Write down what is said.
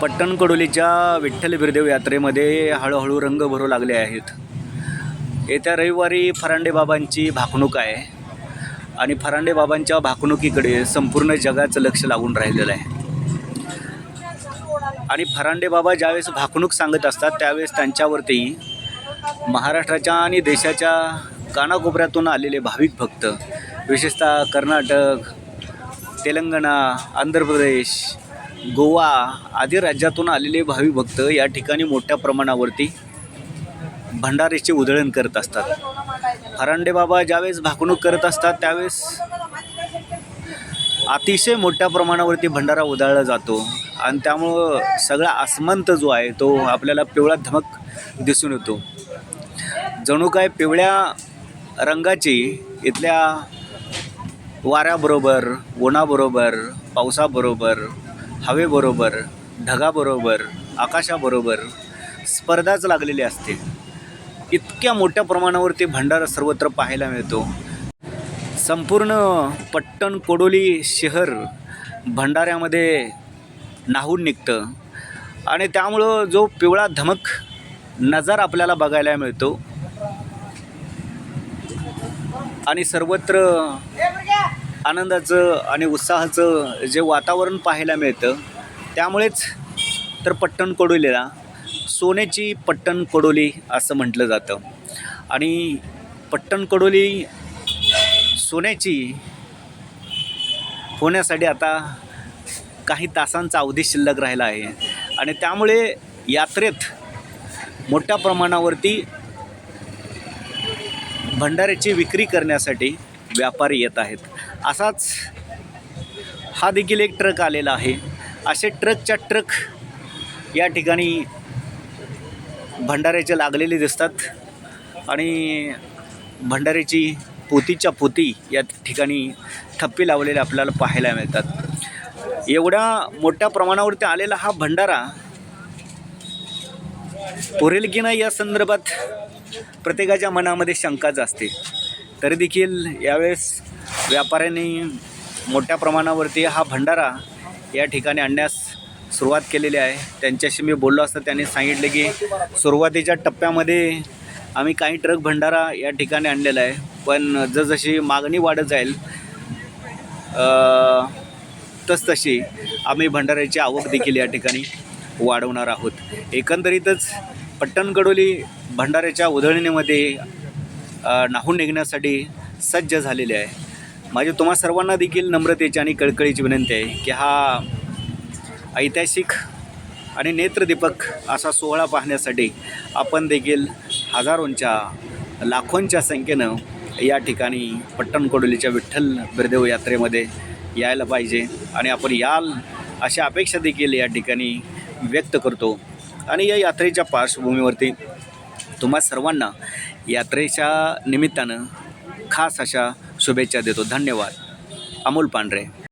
पट्टणकडोलीच्या विठ्ठल बिरदेव यात्रेमध्ये हळूहळू रंग भरू लागले आहेत. येत्या रविवारी फरांडे बाबांची भाकणूक आहे आणि फरांडे बाबांच्या भाकणुकीकडे संपूर्ण जगाचं लक्ष लागून राहिलेलं आहे. आणि फरांडे बाबा ज्यावेळेस भाकणूक सांगत असतात त्यावेळेस त्यांच्यावरती महाराष्ट्राच्या आणि देशाच्या कानाकोपऱ्यातून आलेले भाविक भक्त विशेषतः कर्नाटक तेलंगणा आंध्र प्रदेश गोवा आदी राज्यातून आलेले भावी भक्त या ठिकाणी मोठ्या प्रमाणावरती भंडारेचे उधळण करत असतात. फरांडे बाबा ज्यावेळेस भाकणूक करत असतात त्यावेळेस अतिशय मोठ्या प्रमाणावरती भंडारा उधळला जातो आणि त्यामुळं सगळा आसमंत जो आहे तो आपल्याला पिवळा धमक दिसून येतो. जणू काय पिवळ्या रंगाची इथल्या वाऱ्याबरोबर उन्हाबरोबर पावसाबरोबर हवेबरोबर ढगाबरोबर आकाशाबरोबर स्पर्धाच लागलेली असते. इतक्या मोठ्या प्रमाणावरती भंडारा सर्वत्र पाहायला मिळतो. संपूर्ण पट्टण कोडोली शहर भंडाऱ्यामध्ये नाहून निघतं. आणि त्यामुळं जो पिवळा धमक नजार आपल्याला बघायला मिळतो. आणि सर्वत्र आनंदाचं आणि उत्साहाचं जे वातावरण पाहायला मिळतं त्यामुळेच तर पट्टण कोडोलीला सोन्याची पट्टण कोडोली असं म्हटलं जातं. आणि पट्टण कोडोली सोन्याची होण्यासाठी आता काही तासांचा अवधी शिल्लक राहिला आहे. आणि त्यामुळे यात्रेत मोठ्या प्रमाणावरती भंडाऱ्याची विक्री करण्यासाठी व्यापारी येत आहेत. असाच हा देखील एक ट्रक आलेला आहे. असे ट्रकच्या ट्रक या ठिकाणी भंडाऱ्याचे लागलेले दिसतात आणि भंडाऱ्याची पोतीच्या पोती या ठिकाणी थप्पी लावलेले आपल्याला पाहायला मिळतात. एवढ्या मोठ्या प्रमाणावरती आलेला हा भंडारा पुरेल की नाही या संदर्भात प्रत्येकाच्या मनामध्ये शंकाच असते. तरी देखील यावेळेस व्यापाऱ्यांनी मोठ्या प्रमाणावरती हा भंडारा या ठिकाणी आणण्यास सुरुवात केलेली आहे. त्यांच्याशी मी बोललो असता त्यांनी सांगितले की सुरुवातीच्या टप्प्यामध्ये आम्ही काही ट्रक भंडारा या ठिकाणी आणलेला आहे. पण जसजशी मागणी वाढत जाईल तसतशी आम्ही भंडाऱ्याची आवक देखील या ठिकाणी वाढवणार आहोत. एकंदरीतच पट्टणकडोली भंडाऱ्याच्या उधळणीमध्ये नाहून निघण्यासाठी सज्ज झालेले आहे. माझी तुम्हा सर्वांना देखील नम्रतेची आणि कळकळीची विनंती आहे की हा ऐतिहासिक आणि नेत्रदीपक असा सोहळा पाहण्यासाठी आपण देखील हजारोंच्या लाखोंच्या संख्येनं या ठिकाणी पट्टणकोडोलीच्या विठ्ठल बिरदेव यात्रेमध्ये यायला पाहिजे आणि आपण याल अशा अपेक्षा देखील या ठिकाणी व्यक्त करतो. आणि या यात्रेच्या पार्श्वभूमीवरती तुम्हा सर्वांना यात्रेच्या निमित्तानं खास अशा शुभेच्छा देतो. धन्यवाद. अमोल पांढरे.